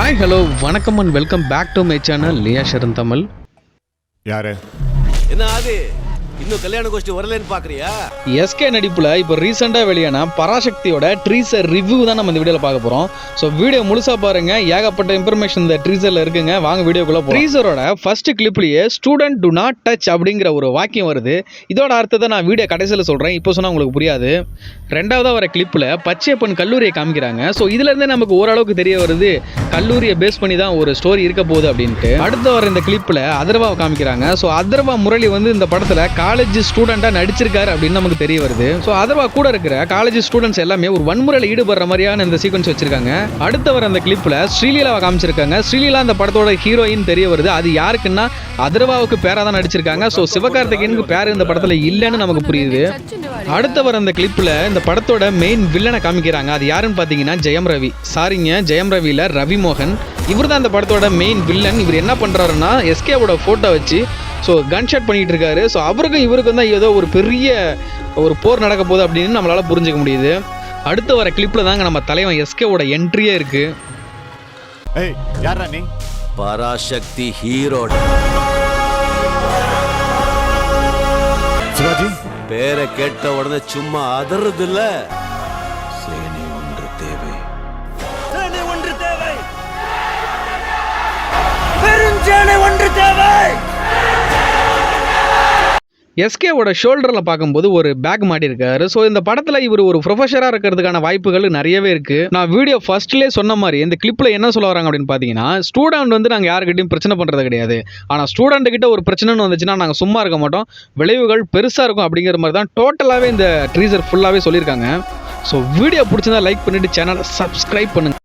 Hi hello வணக்கம் and welcome back to my channel Liya Sharan Tamil. யாரு? என்ன ஆதி? இன்னும் கல்யாண கோஷ்டி வரலன்னு பாக்குறியா? எஸ்கே நடிப்பில் இப்போ ரீசெண்டா வெளியான பராசக்தியோட ட்ரீசர் ரிவ்யூ தான் நம்ம இந்த வீடியோவில் பார்க்க போகிறோம் ஸோ வீடியோ முழுசாக பாருங்க. ஏகப்பட்ட இன்ஃபர்மேஷன் இந்த ட்ரீசர்ல இருக்குங்க. வாங்க வீடியோக்குள்ளே ட்ரீசரோட ஃபர்ஸ்ட் கிளிப்லயே ஸ்டூடெண்ட் டு நாட் டச் அப்படிங்கிற ஒரு வாக்கியம் வருது. இதோட அர்த்தத்தை நான் வீடியோ கடைசியில் சொல்கிறேன் இப்போ சொன்னால் உங்களுக்கு புரியாது. ரெண்டாவதாக வர கிளிப்ல பச்சையப்பன் கல்லூரியை காமிக்கிறாங்க. ஸோ இதுலேருந்தே நமக்கு ஓரளவுக்கு தெரிய வருது கல்லூரியை பேஸ் பண்ணி தான் ஒரு ஸ்டோரி இருக்க போகுது அப்படின்ட்டு. அடுத்த வர இந்த கிளிப்ல அதர்வாவை காமிக்கிறாங்க. ஸோ அதர்வா முரளி வந்து இந்த படத்தில் காலேஜ் ஸ்டூடெண்ட்டாக நடிச்சிருக்காரு அப்படின்னு நமக்கு தெரிய வருது. ஸோ அதர்வா கூட இருக்கிற காலேஜ் ஸ்டூடெண்ட்ஸ் எல்லாமே ஒரு வன்முறையில் ஈடுபடுற மாதிரியான இந்த சீக்வன்ஸ் வச்சிருக்காங்க. அடுத்த வர அந்த கிளிப்பில் ஸ்ரீலீலாவை காமிச்சிருக்காங்க. ஸ்ரீலீலா அந்த படத்தோட ஹீரோயின் தெரிய வருது. அது யாருக்குன்னா அதர்வாவுக்கு பேராக தான் நடிச்சிருக்காங்க. ஸோ சிவகார்த்திகேயனுக்கு பேர் இந்த படத்தில் இல்லைன்னு நமக்கு புரியுது. அடுத்த வர அந்த கிளிப்பில் இந்த படத்தோட மெயின் வில்லனை காமிக்கிறாங்க. அது யாருன்னு பார்த்தீங்கன்னா ஜெயம் ரவி. சாரிங்க ஜெயம் ரவியில் ரவி மோகன் இவர் தான் அந்த படத்தோட மெயின் வில்லன் இவர் என்ன பண்ணுறாருன்னா எஸ்கேவோட ஃபோட்டோ வச்சு ஸோ கன் ஷாட் பண்ணிட்டு இருக்காரு ஸோ அவருக்கும் இவருக்கும் தான் ஏதோ ஒரு பெரிய ஒரு போர் நடக்க போகுது அப்படின்னு நம்மளால புரிஞ்சுக்க முடியுது. அடுத்த வர கிளிப்பில் தாங்க நம்ம தலைவன் எஸ்கேவோட என்ட்ரியே இருக்குது ஏய் யாரா நீ? பராசக்தி ஹீரோ சிவாஜி? பேரை கேட்ட உடனே சும்மா அதறது இல்ல எஸ்கேவோட ஷோல்டரில் பார்க்கும்போது ஒரு பேக் மாட்டியிருக்காரு ஸோ இந்த படத்தில் இவர் ஒரு ப்ரொஃபஸராக இருக்கிறதுக்கான வாய்ப்புகள் நிறையவே இருக்குது நான் வீடியோ ஃபர்ஸ்ட்லேயே சொன்ன மாதிரி இந்த கிளிப்பில் என்ன சொல்ல வராங்க அப்படின்னு பார்த்தீங்கன்னா ஸ்டூடெண்ட் வந்து நாங்கள் யாருக்கிட்டையும் பிரச்சனை பண்ணுறது கிடையாது. ஆனால் ஸ்டூடெண்ட்டுக்கிட்ட ஒரு பிரச்சனைன்னு வந்துச்சுன்னா நாங்கள் சும்மா இருக்க மாட்டோம். விளைவுகள் பெருசாக இருக்கும் அப்படிங்கிற மாதிரி தான் டோட்டலாகவே இந்த ட்ரீசர் ஃபுல்லாகவே சொல்லியிருக்காங்க. ஸோ வீடியோ பிடிச்சிருந்தா லைக் பண்ணிவிட்டு சேனலை சப்ஸ்கிரைப் பண்ணுங்கள்